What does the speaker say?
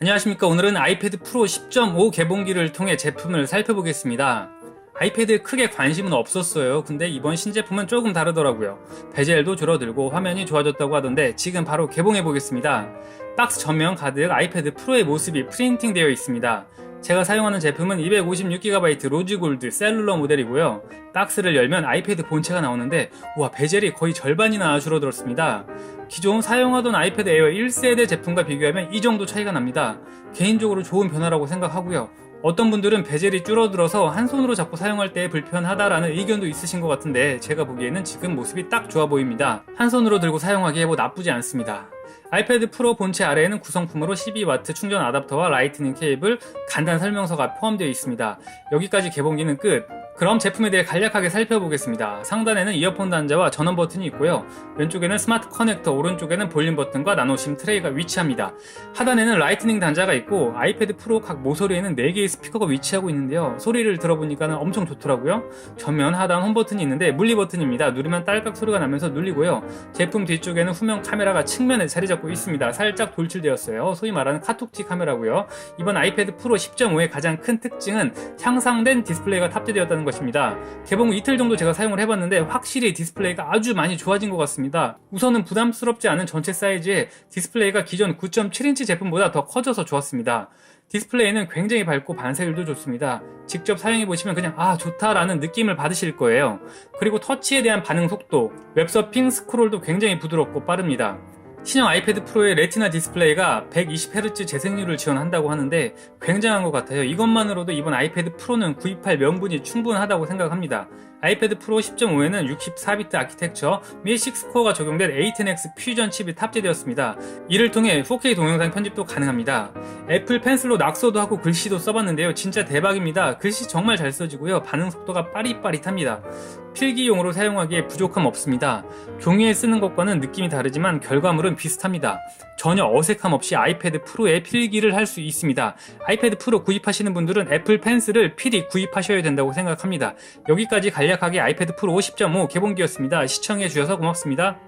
안녕하십니까. 오늘은 아이패드 프로 10.5 개봉기를 통해 제품을 살펴보겠습니다. 아이패드에 크게 관심은 없었어요. 근데 이번 신제품은 조금 다르더라고요. 베젤도 줄어들고 화면이 좋아졌다고 하던데 지금 바로 개봉해 보겠습니다. 박스 전면 가득 아이패드 프로의 모습이 프린팅 되어 있습니다. 제가 사용하는 제품은 256GB 로즈골드 셀룰러 모델이고요. 박스를 열면 아이패드 본체가 나오는데 와 베젤이 거의 절반이나 줄어들었습니다. 기존 사용하던 아이패드 에어 1세대 제품과 비교하면 이 정도 차이가 납니다. 개인적으로 좋은 변화라고 생각하고요. 어떤 분들은 베젤이 줄어들어서 한 손으로 잡고 사용할 때 불편하다라는 의견도 있으신 것 같은데 제가 보기에는 지금 모습이 딱 좋아 보입니다. 한 손으로 들고 사용하기에 뭐 나쁘지 않습니다. 아이패드 프로 본체 아래에는 구성품으로 12W 충전 아답터와 라이트닝 케이블, 간단 설명서가 포함되어 있습니다. 여기까지 개봉기는 끝. 그럼 제품에 대해 간략하게 살펴보겠습니다. 상단에는 이어폰 단자와 전원 버튼이 있고요. 왼쪽에는 스마트 커넥터, 오른쪽에는 볼륨 버튼과 나노심 트레이가 위치합니다. 하단에는 라이트닝 단자가 있고 아이패드 프로 각 모서리에는 4개의 스피커가 위치하고 있는데요. 소리를 들어보니까 엄청 좋더라고요. 전면 하단 홈 버튼이 있는데 물리 버튼입니다. 누르면 딸깍 소리가 나면서 눌리고요. 제품 뒤쪽에는 후면 카메라가 측면에 자리 잡고 있습니다. 살짝 돌출되었어요. 소위 말하는 카톡티 카메라고요. 이번 아이패드 프로 10.5의 가장 큰 특징은 향상된 디스플레이가 탑재되었다는 것입니다. 개봉 후 이틀 정도 제가 사용을 해봤는데 확실히 디스플레이가 아주 많이 좋아진 것 같습니다. 우선은 부담스럽지 않은 전체 사이즈에 디스플레이가 기존 9.7인치 제품보다 더 커져서 좋았습니다. 디스플레이는 굉장히 밝고 반사율도 좋습니다. 직접 사용해 보시면 그냥 아 좋다라는 느낌을 받으실 거예요. 그리고 터치에 대한 반응 속도, 웹서핑 스크롤도 굉장히 부드럽고 빠릅니다. 신형 아이패드 프로의 레티나 디스플레이가 120Hz 재생률을 지원한다고 하는데 굉장한 것 같아요. 이것만으로도 이번 아이패드 프로는 구입할 명분이 충분하다고 생각합니다. 아이패드 프로 10.5에는 64비트 아키텍처 및 6코어가 적용된 A10X 퓨전 칩이 탑재되었습니다. 이를 통해 4K 동영상 편집도 가능합니다. 애플 펜슬로 낙서도 하고 글씨도 써봤는데요. 진짜 대박입니다. 글씨 정말 잘 써지고요. 반응 속도가 빠릿빠릿합니다. 필기용으로 사용하기에 부족함 없습니다. 종이에 쓰는 것과는 느낌이 다르지만 결과물 은 비슷합니다. 전혀 어색함 없이 아이패드 프로에 필기를 할 수 있습니다. 아이패드 프로 구입하시는 분들은 애플 펜슬을 필히 구입하셔야 된다고 생각합니다. 여기까지 간략하게 아이패드 프로 10.5 개봉기였습니다. 시청해 주셔서 고맙습니다.